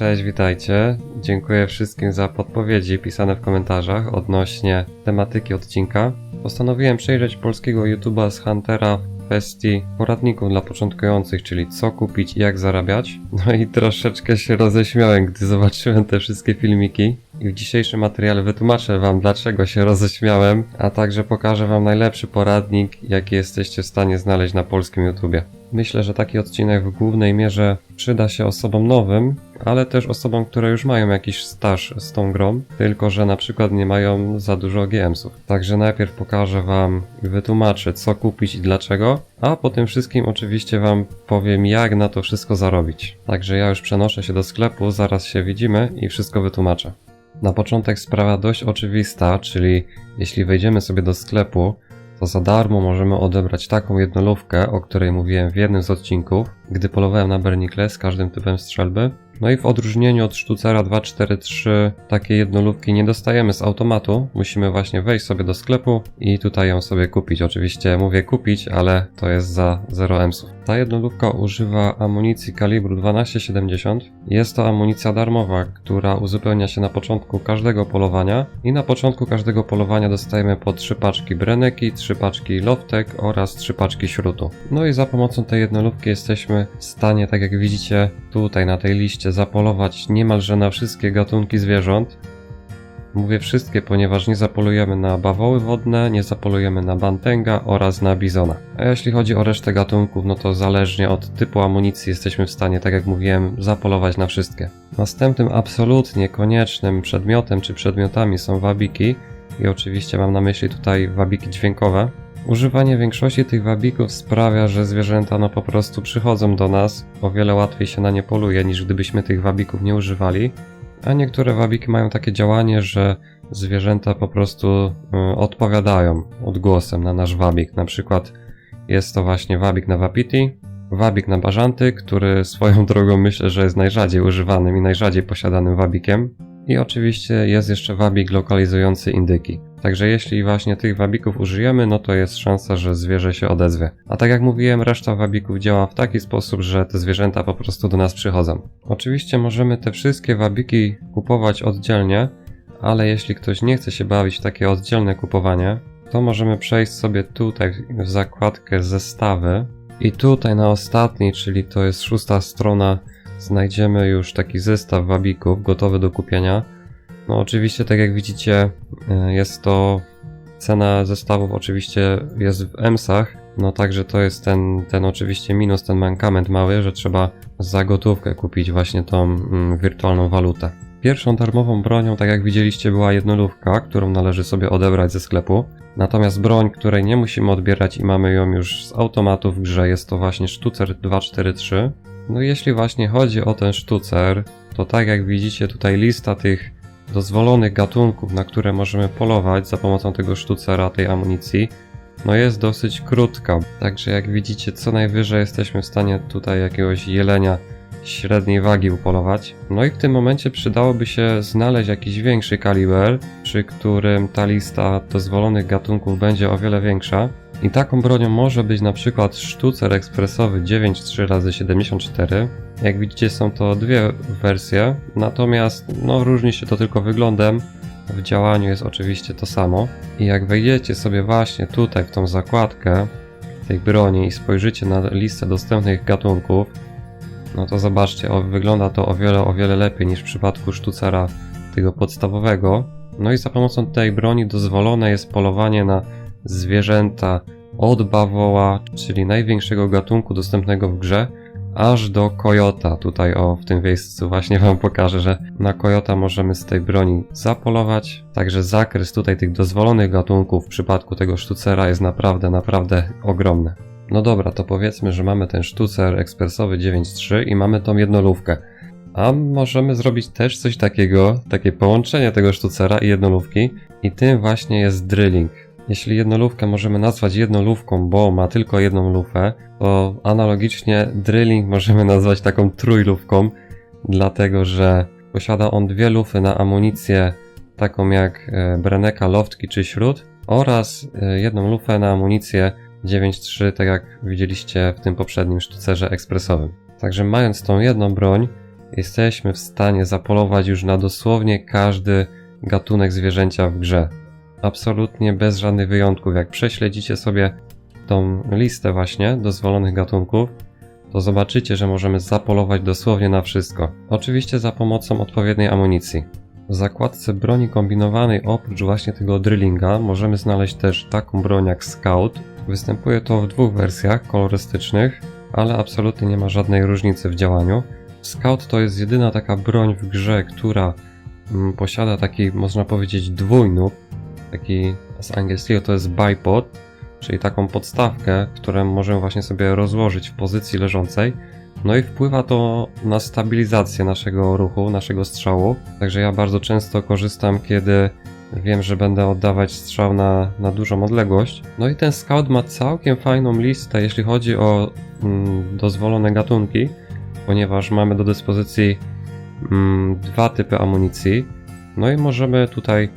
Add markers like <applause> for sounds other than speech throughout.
Cześć, witajcie. Dziękuję wszystkim za podpowiedzi pisane w komentarzach odnośnie tematyki odcinka. Postanowiłem przejrzeć polskiego YouTube'a z Huntera w kwestii poradników dla początkujących, czyli co kupić i jak zarabiać. No i troszeczkę się roześmiałem, gdy zobaczyłem te wszystkie filmiki. I w dzisiejszym materiale wytłumaczę Wam, dlaczego się roześmiałem, a także pokażę Wam najlepszy poradnik, jaki jesteście w stanie znaleźć na polskim YouTubie. Myślę, że taki odcinek w głównej mierze przyda się osobom nowym, ale też osobom, które już mają jakiś staż z tą grą, tylko że na przykład nie mają za dużo GMsów. Także najpierw pokażę Wam i wytłumaczę, co kupić i dlaczego, a po tym wszystkim oczywiście Wam powiem, jak na to wszystko zarobić. Także ja już przenoszę się do sklepu, zaraz się widzimy i wszystko wytłumaczę. Na początek sprawa dość oczywista, czyli jeśli wejdziemy sobie do sklepu, to za darmo możemy odebrać taką jednolówkę, o której mówiłem w jednym z odcinków, gdy polowałem na Bernikle z każdym typem strzelby. No i w odróżnieniu od Sztucera 243 takiej jednolówki nie dostajemy z automatu, musimy właśnie wejść sobie do sklepu i tutaj ją sobie kupić. Oczywiście mówię kupić, ale to jest za 0 emsów. Ta jednolówka używa amunicji kalibru 1270. Jest to amunicja darmowa, która uzupełnia się na początku każdego polowania i na początku każdego polowania dostajemy po 3 paczki Breneki, 3 paczki Loftek oraz 3 paczki śrutu. No i za pomocą tej jednolówki jesteśmy w stanie, tak jak widzicie tutaj na tej liście, zapolować niemalże na wszystkie gatunki zwierząt. Mówię wszystkie, ponieważ nie zapolujemy na bawoły wodne, nie zapolujemy na bantęga oraz na bizona. A jeśli chodzi o resztę gatunków, no to zależnie od typu amunicji jesteśmy w stanie, tak jak mówiłem, zapolować na wszystkie. Następnym absolutnie koniecznym przedmiotem czy przedmiotami są wabiki i oczywiście mam na myśli tutaj wabiki dźwiękowe. Używanie większości tych wabików sprawia, że zwierzęta no po prostu przychodzą do nas, o wiele łatwiej się na nie poluje niż gdybyśmy tych wabików nie używali. A niektóre wabiki mają takie działanie, że zwierzęta po prostu y, odpowiadają odgłosem na nasz wabik. Na przykład jest to właśnie wabik na Wapiti, wabik na Bażanty, który swoją <laughs> drogą myślę, że jest najrzadziej używanym i najrzadziej posiadanym wabikiem. I oczywiście jest jeszcze wabik lokalizujący indyki. Także jeśli właśnie tych wabików użyjemy, no to jest szansa, że zwierzę się odezwie. A tak jak mówiłem, reszta wabików działa w taki sposób, że te zwierzęta po prostu do nas przychodzą. Oczywiście możemy te wszystkie wabiki kupować oddzielnie, ale jeśli ktoś nie chce się bawić w takie oddzielne kupowanie, to możemy przejść sobie tutaj w zakładkę zestawy i tutaj na ostatniej, czyli to jest szósta strona, znajdziemy już taki zestaw wabików gotowy do kupienia. No oczywiście, tak jak widzicie, y, jest to cena zestawów oczywiście jest w EMSach, no także to jest ten, ten oczywiście minus, ten mankament mały, że trzeba za gotówkę kupić właśnie tą mm, wirtualną walutę. Pierwszą darmową bronią, tak jak widzieliście, była jednolówka, którą należy sobie odebrać ze sklepu. Natomiast broń, której nie musimy odbierać i mamy ją już z automatu w grze, jest to właśnie Sztucer 243. No jeśli właśnie chodzi o ten sztucer, to tak jak widzicie tutaj lista tych dozwolonych gatunków, na które możemy polować za pomocą tego sztucera, tej amunicji, no jest dosyć krótka. Także jak widzicie, co najwyżej jesteśmy w stanie tutaj jakiegoś jelenia średniej wagi upolować. No i w tym momencie przydałoby się znaleźć jakiś większy kaliber, przy którym ta lista dozwolonych gatunków będzie o wiele większa. I taką bronią może być na przykład sztucer ekspresowy 9.3x74. Jak widzicie są to dwie wersje, natomiast no różni się to tylko wyglądem. W działaniu jest oczywiście to samo. I jak wejdziecie sobie właśnie tutaj w tą zakładkę tej broni i spojrzycie na listę dostępnych gatunków, no to zobaczcie, o, wygląda to o wiele, o wiele lepiej niż w przypadku sztucera tego podstawowego. No i za pomocą tej broni dozwolone jest polowanie na zwierzęta od bawoła, czyli największego gatunku dostępnego w grze, aż do kojota. Tutaj o, w tym miejscu właśnie wam pokażę, że na kojota możemy z tej broni zapolować. Także zakres tutaj tych dozwolonych gatunków w przypadku tego sztucera jest naprawdę, naprawdę ogromny. No dobra, to powiedzmy, że mamy ten sztucer ekspresowy 9.3 i mamy tą jednolówkę. A możemy zrobić też coś takiego, takie połączenie tego sztucera i jednolówki i tym właśnie jest drilling. Jeśli jednolówkę możemy nazwać jednolówką, bo ma tylko jedną lufę, to analogicznie drilling możemy nazwać taką trójlówką, dlatego że posiada on dwie lufy na amunicję, taką jak e, Breneka, Loftki czy Śród, oraz e, jedną lufę na amunicję 9.3, tak jak widzieliście w tym poprzednim sztucerze ekspresowym. Także mając tą jedną broń, jesteśmy w stanie zapolować już na dosłownie każdy gatunek zwierzęcia w grze. Absolutnie bez żadnych wyjątków. Jak prześledzicie sobie tą listę właśnie dozwolonych gatunków, to zobaczycie, że możemy zapolować dosłownie na wszystko. Oczywiście za pomocą odpowiedniej amunicji. W zakładce broni kombinowanej oprócz właśnie tego drillinga możemy znaleźć też taką broń jak Scout. Występuje to w dwóch wersjach kolorystycznych, ale absolutnie nie ma żadnej różnicy w działaniu. Scout to jest jedyna taka broń w grze, która mm, posiada taki, można powiedzieć, dwójnóg, taki z angielskiego to jest bipod, czyli taką podstawkę, którą możemy właśnie sobie rozłożyć w pozycji leżącej. No i wpływa to na stabilizację naszego ruchu, naszego strzału. Także ja bardzo często korzystam, kiedy wiem, że będę oddawać strzał na, na dużą odległość. No i ten scout ma całkiem fajną listę, jeśli chodzi o mm, dozwolone gatunki, ponieważ mamy do dyspozycji mm, dwa typy amunicji. No i możemy tutaj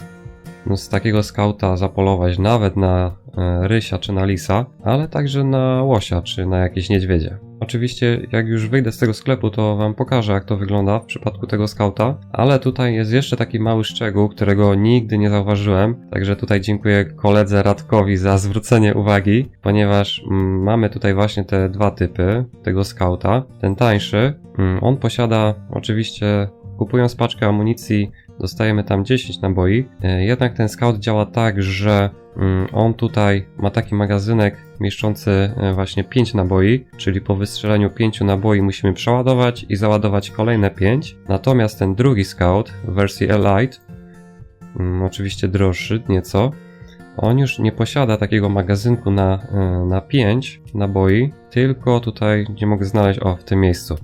z takiego skauta zapolować nawet na e, rysia czy na lisa, ale także na łosia czy na jakieś niedźwiedzie. Oczywiście, jak już wyjdę z tego sklepu, to Wam pokażę, jak to wygląda w przypadku tego skauta, ale tutaj jest jeszcze taki mały szczegół, którego nigdy nie zauważyłem, także tutaj dziękuję koledze Radkowi za zwrócenie uwagi, ponieważ mm, mamy tutaj właśnie te dwa typy tego skauta. Ten tańszy, mm, on posiada oczywiście, kupując paczkę amunicji, dostajemy tam 10 naboi, e, jednak ten scout działa tak, że mm, on tutaj ma taki magazynek mieszczący e, właśnie 5 naboi, czyli po wystrzeleniu 5 naboi musimy przeładować i załadować kolejne 5. Natomiast ten drugi scout w wersji Elite, mm, oczywiście droższy nieco, on już nie posiada takiego magazynku na, e, na 5 naboi, tylko tutaj nie mogę znaleźć, o w tym miejscu.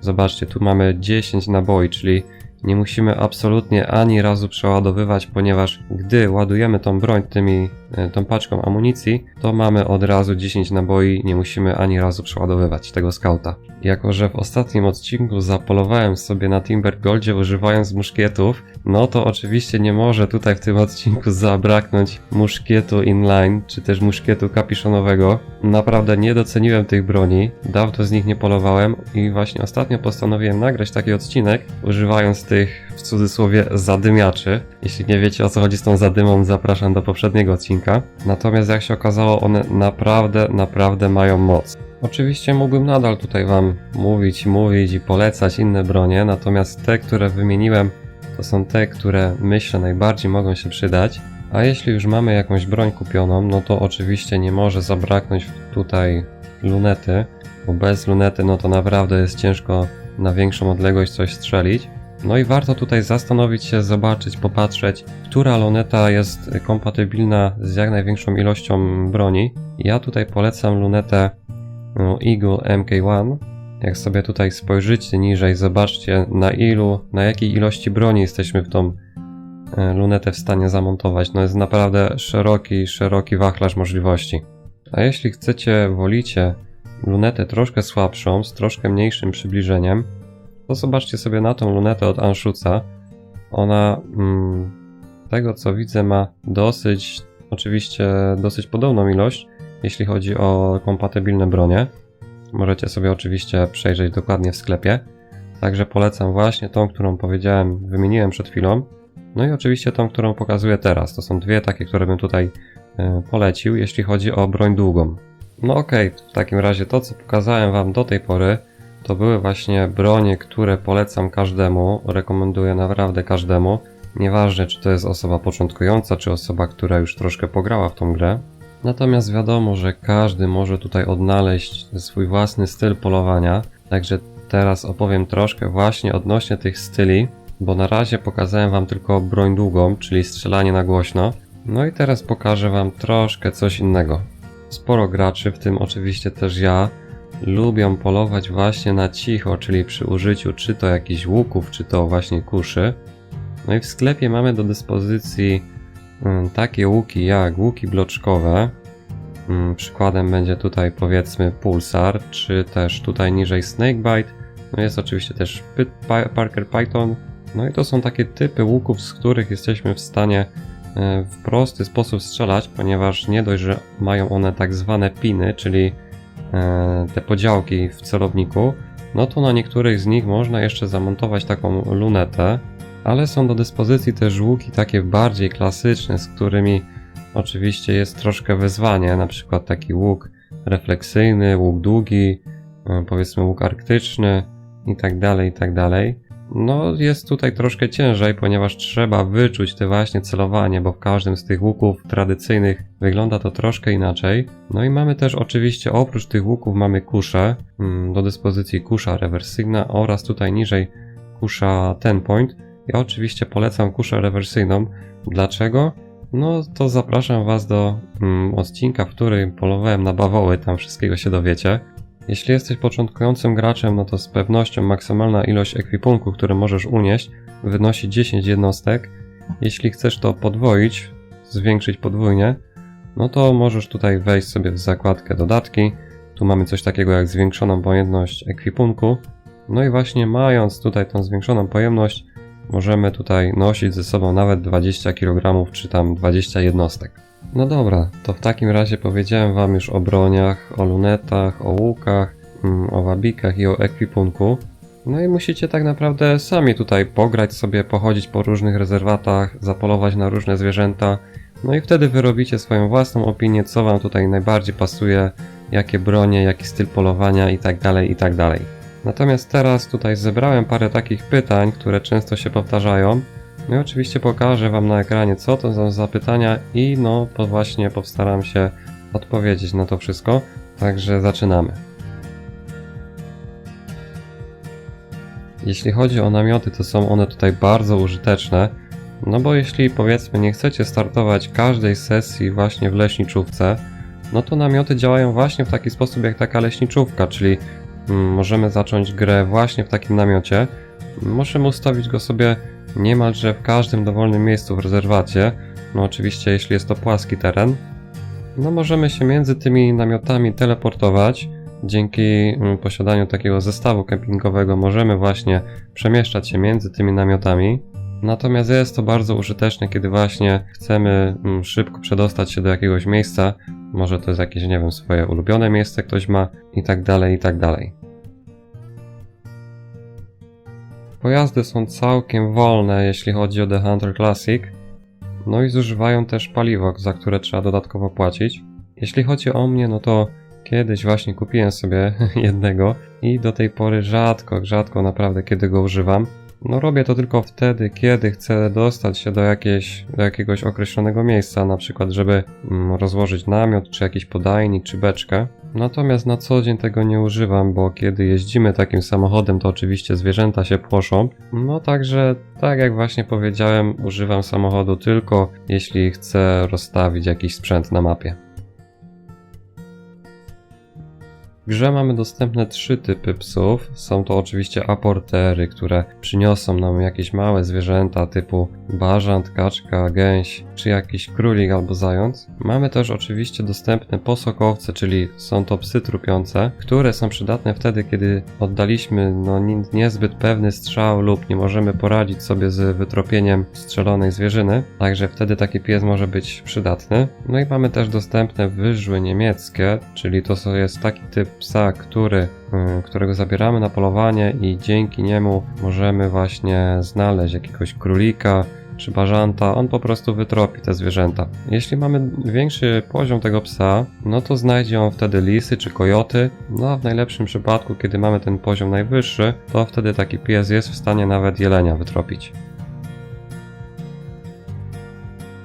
Zobaczcie, tu mamy 10 naboi, czyli nie musimy absolutnie ani razu przeładowywać, ponieważ gdy ładujemy tą broń tymi, e, tą paczką amunicji, to mamy od razu 10 naboi, nie musimy ani razu przeładowywać tego skauta. Jako, że w ostatnim odcinku zapolowałem sobie na Timber Goldzie używając muszkietów, no to oczywiście nie może tutaj w tym odcinku zabraknąć muszkietu inline, czy też muszkietu kapiszonowego. Naprawdę nie doceniłem tych broni, dawno z nich nie polowałem i właśnie ostatnio postanowiłem nagrać taki odcinek, używając tych w cudzysłowie zadymiaczy. Jeśli nie wiecie o co chodzi z tą zadymą, zapraszam do poprzedniego odcinka. Natomiast jak się okazało, one naprawdę, naprawdę mają moc. Oczywiście mógłbym nadal tutaj Wam mówić, mówić i polecać inne bronie, natomiast te, które wymieniłem, to są te, które myślę najbardziej mogą się przydać. A jeśli już mamy jakąś broń kupioną, no to oczywiście nie może zabraknąć tutaj lunety, bo bez lunety no to naprawdę jest ciężko na większą odległość coś strzelić. No i warto tutaj zastanowić się, zobaczyć, popatrzeć, która luneta jest kompatybilna z jak największą ilością broni. Ja tutaj polecam lunetę no, Eagle MK1. Jak sobie tutaj spojrzycie niżej, zobaczcie na ilu, na jakiej ilości broni jesteśmy w tą e, lunetę w stanie zamontować. No jest naprawdę szeroki, szeroki wachlarz możliwości. A jeśli chcecie, wolicie lunetę troszkę słabszą, z troszkę mniejszym przybliżeniem, to zobaczcie sobie na tą lunetę od Anszuca. Ona, mm, tego co widzę, ma dosyć, oczywiście dosyć podobną ilość, jeśli chodzi o kompatybilne bronie. Możecie sobie oczywiście przejrzeć dokładnie w sklepie. Także polecam właśnie tą, którą powiedziałem, wymieniłem przed chwilą. No i oczywiście tą, którą pokazuję teraz. To są dwie takie, które bym tutaj e, polecił, jeśli chodzi o broń długą. No okej, okay, w takim razie to, co pokazałem Wam do tej pory, to były właśnie bronie, które polecam każdemu, rekomenduję naprawdę każdemu. Nieważne, czy to jest osoba początkująca, czy osoba, która już troszkę pograła w tą grę. Natomiast wiadomo, że każdy może tutaj odnaleźć swój własny styl polowania, także teraz opowiem troszkę właśnie odnośnie tych styli, bo na razie pokazałem Wam tylko broń długą, czyli strzelanie na głośno. No i teraz pokażę Wam troszkę coś innego. Sporo graczy, w tym oczywiście też ja, lubią polować właśnie na cicho, czyli przy użyciu czy to jakichś łuków, czy to właśnie kuszy. No i w sklepie mamy do dyspozycji mm, takie łuki jak łuki bloczkowe. Mm, Przykładem będzie tutaj powiedzmy Pulsar, czy też tutaj niżej Snakebite. No jest oczywiście też Parker Python. No i to są takie typy łuków, z których jesteśmy w stanie e, w prosty sposób strzelać, ponieważ nie dość, że mają one tak zwane piny, czyli te podziałki w celowniku, no to na niektórych z nich można jeszcze zamontować taką lunetę, ale są do dyspozycji też łuki takie bardziej klasyczne, z którymi oczywiście jest troszkę wyzwanie, na przykład taki łuk refleksyjny, łuk długi, e, powiedzmy łuk arktyczny i tak dalej, i tak dalej. No, jest tutaj troszkę ciężej, ponieważ trzeba wyczuć te właśnie celowanie, bo w każdym z tych łuków tradycyjnych wygląda to troszkę inaczej. No i mamy też oczywiście oprócz tych łuków mamy kuszę, mm, do dyspozycji kusza rewersyjna oraz tutaj niżej kusza ten point. Ja oczywiście polecam kuszę rewersyjną. Dlaczego? No to zapraszam Was do mm, odcinka, w którym polowałem na bawoły, tam wszystkiego się dowiecie. Jeśli jesteś początkującym graczem, no to z pewnością maksymalna ilość ekwipunku, który możesz unieść, wynosi 10 jednostek. Jeśli chcesz to podwoić, zwiększyć podwójnie, no to możesz tutaj wejść sobie w zakładkę dodatki. Tu mamy coś takiego jak zwiększoną pojemność ekwipunku. No i właśnie mając tutaj tą zwiększoną pojemność, możemy tutaj nosić ze sobą nawet 20 kg czy tam 20 jednostek. No dobra, to w takim razie powiedziałem Wam już o broniach, o lunetach, o łukach, mm, o wabikach i o ekwipunku. No i musicie tak naprawdę sami tutaj pograć sobie, pochodzić po różnych rezerwatach, zapolować na różne zwierzęta. No i wtedy wyrobicie swoją własną opinię, co Wam tutaj najbardziej pasuje, jakie bronie, jaki styl polowania itd. itd. Natomiast teraz tutaj zebrałem parę takich pytań, które często się powtarzają. No i oczywiście pokażę Wam na ekranie, co to są za pytania i no to właśnie postaram się odpowiedzieć na to wszystko. Także zaczynamy. Jeśli chodzi o namioty, to są one tutaj bardzo użyteczne. No bo jeśli powiedzmy nie chcecie startować każdej sesji właśnie w leśniczówce, no to namioty działają właśnie w taki sposób jak taka leśniczówka, czyli możemy zacząć grę właśnie w takim namiocie. Możemy ustawić go sobie niemalże w każdym dowolnym miejscu w rezerwacie. No oczywiście jeśli jest to płaski teren. No możemy się między tymi namiotami teleportować. Dzięki mm, posiadaniu takiego zestawu kempingowego możemy właśnie przemieszczać się między tymi namiotami. Natomiast jest to bardzo użyteczne, kiedy właśnie chcemy mm, szybko przedostać się do jakiegoś miejsca. Może to jest jakieś, nie wiem, swoje ulubione miejsce ktoś ma i tak dalej, i tak dalej. Pojazdy są całkiem wolne, jeśli chodzi o The Hunter Classic. No i zużywają też paliwo, za które trzeba dodatkowo płacić. Jeśli chodzi o mnie, no to kiedyś właśnie kupiłem sobie <laughs> jednego i do tej pory rzadko, rzadko naprawdę kiedy go używam. No robię to tylko wtedy, kiedy chcę dostać się do, jakieś, do jakiegoś określonego miejsca, na przykład żeby mm, rozłożyć namiot, czy jakiś podajnik, czy beczkę. Natomiast na co dzień tego nie używam, bo kiedy jeździmy takim samochodem, to oczywiście zwierzęta się płoszą. No także, tak jak właśnie powiedziałem, używam samochodu tylko jeśli chcę rozstawić jakiś sprzęt na mapie. Grze mamy dostępne trzy typy psów. Są to oczywiście aportery, które przyniosą nam jakieś małe zwierzęta typu bażant, kaczka, gęś czy jakiś królik albo zając. Mamy też oczywiście dostępne posokowce, czyli są to psy trupiące, które są przydatne wtedy, kiedy oddaliśmy no, ni- niezbyt pewny strzał lub nie możemy poradzić sobie z wytropieniem strzelonej zwierzyny. Także wtedy taki pies może być przydatny. No i mamy też dostępne wyżły niemieckie, czyli to jest taki typ psa, który, y, którego zabieramy na polowanie i dzięki niemu możemy właśnie znaleźć jakiegoś królika czy bażanta, on po prostu wytropi te zwierzęta. Jeśli mamy większy poziom tego psa, no to znajdzie on wtedy lisy czy kojoty, no a w najlepszym przypadku, kiedy mamy ten poziom najwyższy, to wtedy taki pies jest w stanie nawet jelenia wytropić.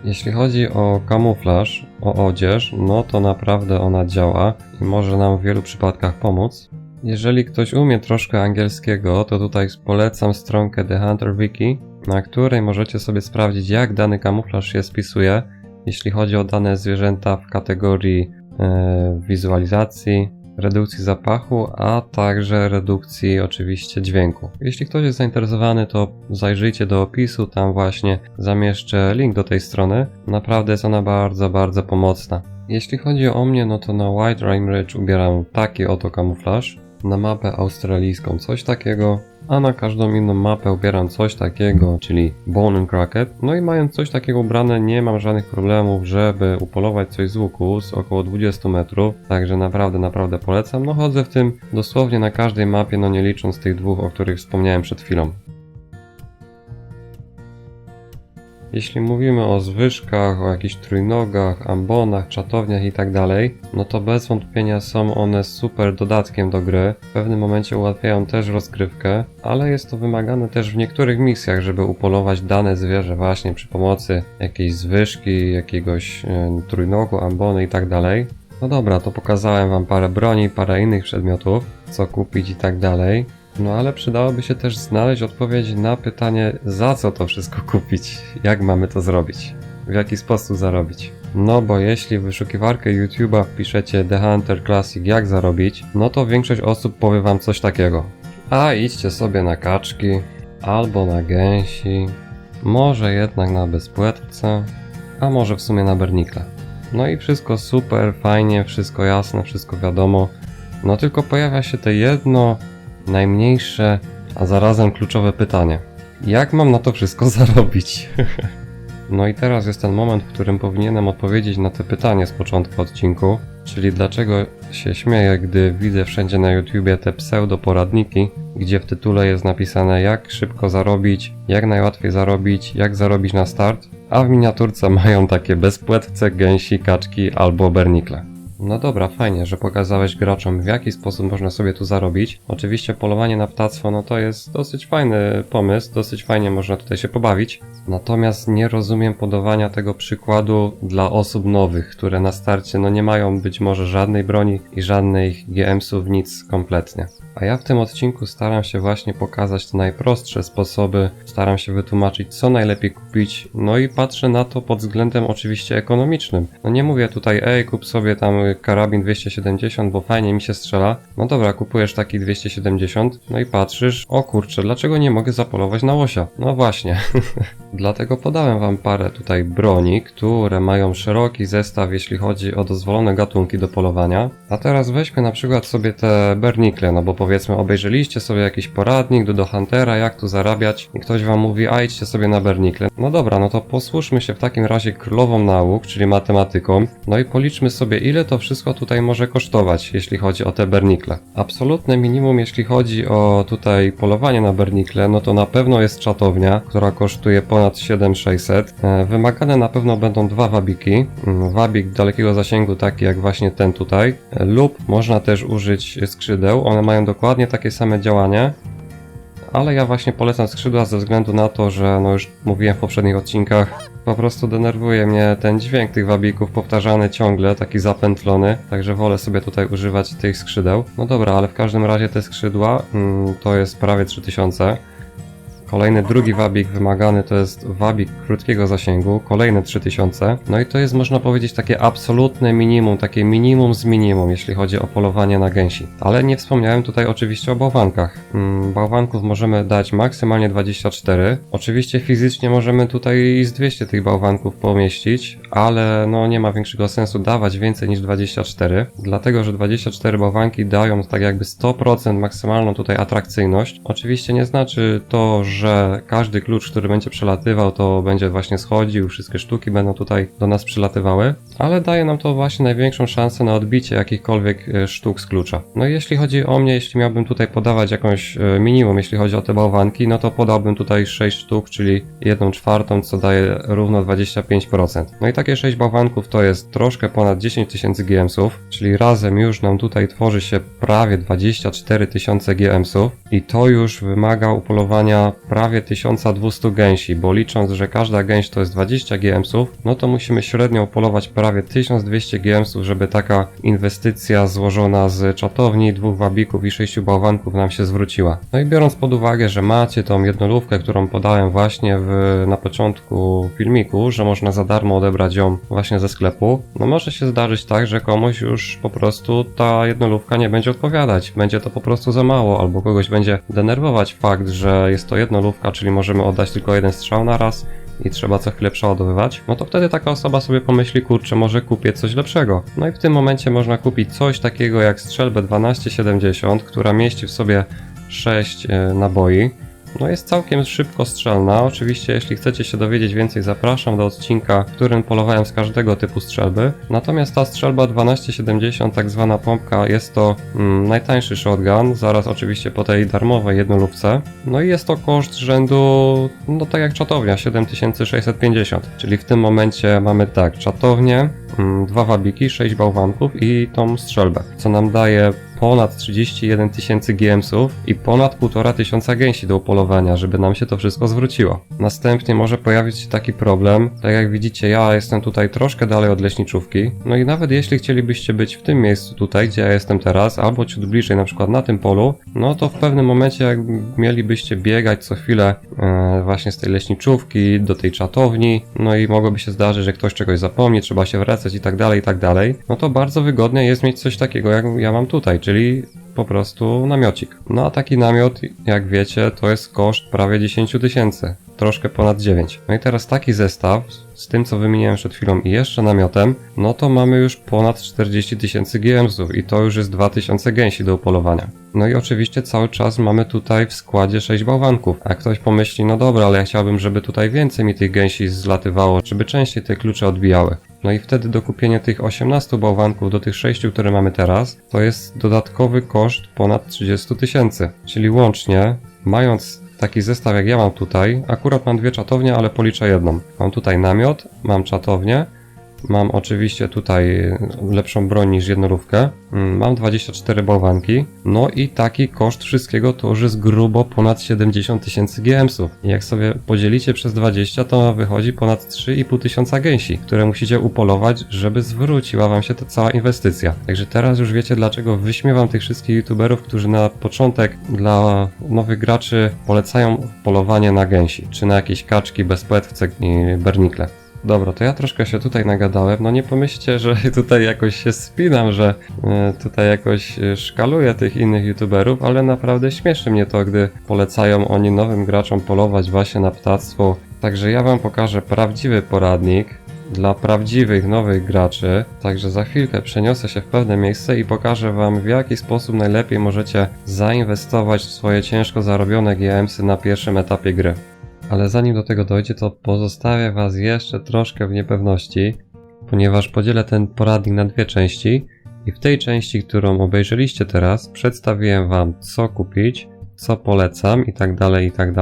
Jeśli chodzi o kamuflaż, o odzież, no to naprawdę ona działa i może nam w wielu przypadkach pomóc. Jeżeli ktoś umie troszkę angielskiego, to tutaj polecam stronkę The Hunter Wiki, na której możecie sobie sprawdzić, jak dany kamuflaż się spisuje, jeśli chodzi o dane zwierzęta w kategorii e, wizualizacji, redukcji zapachu, a także redukcji oczywiście dźwięku. Jeśli ktoś jest zainteresowany, to zajrzyjcie do opisu, tam właśnie zamieszczę link do tej strony. Naprawdę jest ona bardzo, bardzo pomocna. Jeśli chodzi o mnie, no to na White Rime Ridge ubieram taki oto kamuflaż. Na mapę australijską coś takiego. A na każdą inną mapę ubieram coś takiego, czyli Bone and Cracket. No i mając coś takiego ubrane, nie mam żadnych problemów, żeby upolować coś z łuku z około 20 metrów, także naprawdę, naprawdę polecam. No chodzę w tym dosłownie na każdej mapie, no nie licząc tych dwóch, o których wspomniałem przed chwilą. Jeśli mówimy o zwyżkach, o jakichś trójnogach, ambonach, czatowniach i tak no to bez wątpienia są one super dodatkiem do gry. W pewnym momencie ułatwiają też rozgrywkę, ale jest to wymagane też w niektórych misjach, żeby upolować dane zwierzę właśnie przy pomocy jakiejś zwyżki, jakiegoś e, trójnogu, ambony i tak. No dobra, to pokazałem wam parę broni, parę innych przedmiotów, co kupić i tak. No ale przydałoby się też znaleźć odpowiedź na pytanie, za co to wszystko kupić, jak mamy to zrobić, w jaki sposób zarobić. No bo jeśli w wyszukiwarkę YouTube'a wpiszecie The Hunter Classic jak zarobić, no to większość osób powie wam coś takiego. A idźcie sobie na kaczki, albo na gęsi, może jednak na bezpłetce, a może w sumie na bernikle. No i wszystko super, fajnie, wszystko jasne, wszystko wiadomo. No tylko pojawia się to jedno najmniejsze, a zarazem kluczowe pytanie. Jak mam na to wszystko <laughs> zarobić? <laughs> no i teraz jest ten moment, w którym powinienem odpowiedzieć na to pytanie z początku odcinku, czyli dlaczego się śmieję, gdy widzę wszędzie na YouTubie te pseudo-poradniki, gdzie w tytule jest napisane jak szybko zarobić, jak najłatwiej zarobić, jak zarobić na start, a w miniaturce <laughs> mają takie bezpłetce, gęsi, kaczki albo bernikle. No dobra, fajnie, że pokazałeś graczom w jaki sposób można sobie tu zarobić. Oczywiście polowanie na ptactwo, no to jest dosyć fajny pomysł, dosyć fajnie można tutaj się pobawić. Natomiast nie rozumiem podawania tego przykładu dla osób nowych, które na starcie no nie mają być może żadnej broni i żadnych GMsów, nic kompletnie. A ja w tym odcinku staram się właśnie pokazać te najprostsze sposoby, staram się wytłumaczyć co najlepiej kupić, no i patrzę na to pod względem oczywiście ekonomicznym. No nie mówię tutaj, ej, kup sobie tam karabin 270, bo fajnie mi się strzela. No dobra, kupujesz taki 270, no i patrzysz, o kurczę, dlaczego nie mogę zapolować na łosia? No właśnie. <laughs> Dlatego podałem wam parę tutaj broni, które mają szeroki zestaw, jeśli chodzi o dozwolone gatunki do polowania. A teraz weźmy na przykład sobie te bernikle, no bo powiedzmy obejrzeliście sobie jakiś poradnik do, do Huntera, jak tu zarabiać i ktoś wam mówi, a idźcie sobie na bernikle. No dobra, no to posłuszmy się w takim razie królową nauk, czyli matematyką, no i policzmy sobie ile to wszystko tutaj może kosztować, jeśli chodzi o te bernikle. Absolutne minimum, jeśli chodzi o tutaj polowanie na bernikle, no to na pewno jest czatownia, która kosztuje ponad 7600. E, Wymagane na pewno będą dwa wabiki. Mm, Wabik dalekiego zasięgu, taki jak właśnie ten tutaj, e, lub można też użyć skrzydeł. One mają dokładnie takie same działanie, ale ja właśnie polecam skrzydła ze względu na to, że no już mówiłem w poprzednich odcinkach, po prostu denerwuje mnie ten dźwięk tych wabików powtarzany ciągle, taki zapętlony, także wolę sobie tutaj używać tych skrzydeł. No dobra, ale w każdym razie te skrzydła mm, to jest prawie 3000. Kolejny drugi wabik wymagany to jest wabik krótkiego zasięgu, kolejne 3000. No i to jest można powiedzieć takie absolutne minimum, takie minimum z minimum, jeśli chodzi o polowanie na gęsi. Ale nie wspomniałem tutaj oczywiście o bałwankach. Mm, Bałwanków możemy dać maksymalnie 24. Oczywiście fizycznie możemy tutaj z 200 tych bałwanków pomieścić, ale no nie ma większego sensu dawać więcej niż 24, dlatego że 24 bałwanki dają tak jakby 100% maksymalną tutaj atrakcyjność. Oczywiście nie znaczy to, że każdy klucz, który będzie przelatywał, to będzie właśnie schodził, wszystkie sztuki będą tutaj do nas przylatywały, ale daje nam to właśnie największą szansę na odbicie jakichkolwiek e, sztuk z klucza. No i jeśli chodzi o mnie, jeśli miałbym tutaj podawać jakąś e, minimum, jeśli chodzi o te bałwanki, no to podałbym tutaj 6 sztuk, czyli 1 czwartą, co daje równo 25%. No i takie 6 bałwanków to jest troszkę ponad 10 tysięcy GMsów, czyli razem już nam tutaj tworzy się prawie 24 tysiące GMsów i to już wymaga upolowania prawie 1200 gęsi, bo licząc, że każda gęś to jest 20 GMsów, no to musimy średnio upolować prawie 1200 GMsów, żeby taka inwestycja złożona z czatowni, dwóch wabików i sześciu bałwanków nam się zwróciła. No i biorąc pod uwagę, że macie tą jednolówkę, którą podałem właśnie w, na początku filmiku, że można za darmo odebrać ją właśnie ze sklepu, no może się zdarzyć tak, że komuś już po prostu ta jednolówka nie będzie odpowiadać, będzie to po prostu za mało, albo kogoś będzie denerwować fakt, że jest to jednolówka, czyli możemy oddać tylko jeden strzał na raz i trzeba co chwilę przeładowywać, no to wtedy taka osoba sobie pomyśli, kurczę, może kupię coś lepszego. No i w tym momencie można kupić coś takiego jak strzelbę 1270, która mieści w sobie 6 e, naboi. No jest całkiem szybko strzelna. Oczywiście, jeśli chcecie się dowiedzieć więcej, zapraszam do odcinka, w którym polowałem z każdego typu strzelby. Natomiast ta strzelba 1270, tak zwana pompka, jest to mm, najtańszy shotgun, zaraz oczywiście po tej darmowej jednolówce. No i jest to koszt rzędu, no tak jak czatownia, 7650. Czyli w tym momencie mamy tak, czatownię, mm, dwa wabiki, 6 bałwanków i tą strzelbę, co nam daje ponad 31 tysięcy GMsów i ponad 1,5 tysiąca gęsi do upolowania, żeby nam się to wszystko zwróciło. Następnie może pojawić się taki problem, tak jak widzicie ja jestem tutaj troszkę dalej od leśniczówki, no i nawet jeśli chcielibyście być w tym miejscu tutaj, gdzie ja jestem teraz, albo ciut bliżej na przykład na tym polu, no to w pewnym momencie jak mielibyście biegać co chwilę e, właśnie z tej leśniczówki do tej czatowni, no i mogłoby się zdarzyć, że ktoś czegoś zapomni, trzeba się wracać i tak dalej, i tak dalej, no to bardzo wygodnie jest mieć coś takiego jak ja mam tutaj, czyli po prostu namiocik. No a taki namiot, jak wiecie, to jest koszt prawie 10 tysięcy, troszkę ponad 9. No i teraz taki zestaw z tym, co wymieniłem przed chwilą i jeszcze namiotem, no to mamy już ponad 40 tysięcy GMsów i to już jest 2000 gęsi do upolowania. No i oczywiście cały czas mamy tutaj w składzie 6 bałwanków. A ktoś pomyśli, no dobra, ale ja chciałbym, żeby tutaj więcej mi tych gęsi zlatywało, żeby częściej te klucze odbijały. No i wtedy dokupienie tych 18 bałwanków do tych 6, które mamy teraz, to jest dodatkowy koszt ponad 30 tysięcy. Czyli łącznie, mając taki zestaw jak ja mam tutaj, akurat mam dwie czatownie, ale policzę jedną. Mam tutaj namiot, mam czatownię, Mam oczywiście tutaj lepszą broń niż jednorówkę. Mm, Mam 24 bałwanki. No i taki koszt wszystkiego to już jest grubo ponad 70 tysięcy GMsów. Jak sobie podzielicie przez 20, to wychodzi ponad 3,5 tysiąca gęsi, które musicie upolować, żeby zwróciła wam się ta cała inwestycja. Także teraz już wiecie, dlaczego wyśmiewam tych wszystkich youtuberów, którzy na początek dla nowych graczy polecają polowanie na gęsi, czy na jakieś kaczki, bezpłetwce i bernikle. Dobra, to ja troszkę się tutaj nagadałem. No nie pomyślcie, że <laughs> tutaj jakoś się spinam, że e, tutaj jakoś e, szkaluję tych innych youtuberów, ale naprawdę śmieszy mnie to, gdy polecają oni nowym graczom polować właśnie na ptactwo. Także ja wam pokażę prawdziwy poradnik dla prawdziwych nowych graczy. Także za chwilkę przeniosę się w pewne miejsce i pokażę wam w jaki sposób najlepiej możecie zainwestować w swoje ciężko zarobione GMsy na pierwszym etapie gry. Ale zanim do tego dojdzie, to pozostawię Was jeszcze troszkę w niepewności, ponieważ podzielę ten poradnik na dwie części i w tej części, którą obejrzeliście teraz, przedstawiłem Wam co kupić, co polecam i tak dalej, i tak.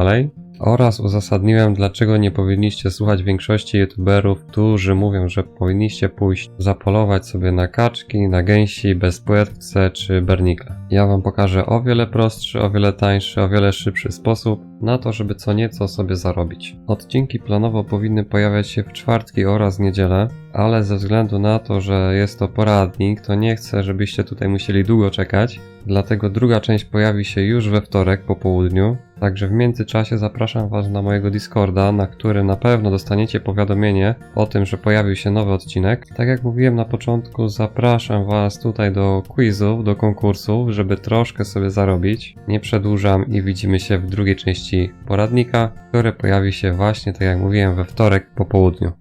Oraz uzasadniłem, dlaczego nie powinniście słuchać większości youtuberów, którzy mówią, że powinniście pójść zapolować sobie na kaczki, na gęsi, bezpłetwce czy bernikle. Ja Wam pokażę o wiele prostszy, o wiele tańszy, o wiele szybszy sposób na to, żeby co nieco sobie zarobić. Odcinki planowo powinny pojawiać się w czwartki oraz niedzielę, ale ze względu na to, że jest to poradnik, to nie chcę, żebyście tutaj musieli długo czekać. Dlatego druga część pojawi się już we wtorek po południu. Także w międzyczasie zapraszam Was na mojego Discorda, na którym na pewno dostaniecie powiadomienie o tym, że pojawił się nowy odcinek. Tak jak mówiłem na początku, zapraszam Was tutaj do quizów, do konkursów, żeby troszkę sobie zarobić. Nie przedłużam i widzimy się w drugiej części poradnika, które pojawi się właśnie, tak jak mówiłem, we wtorek po południu.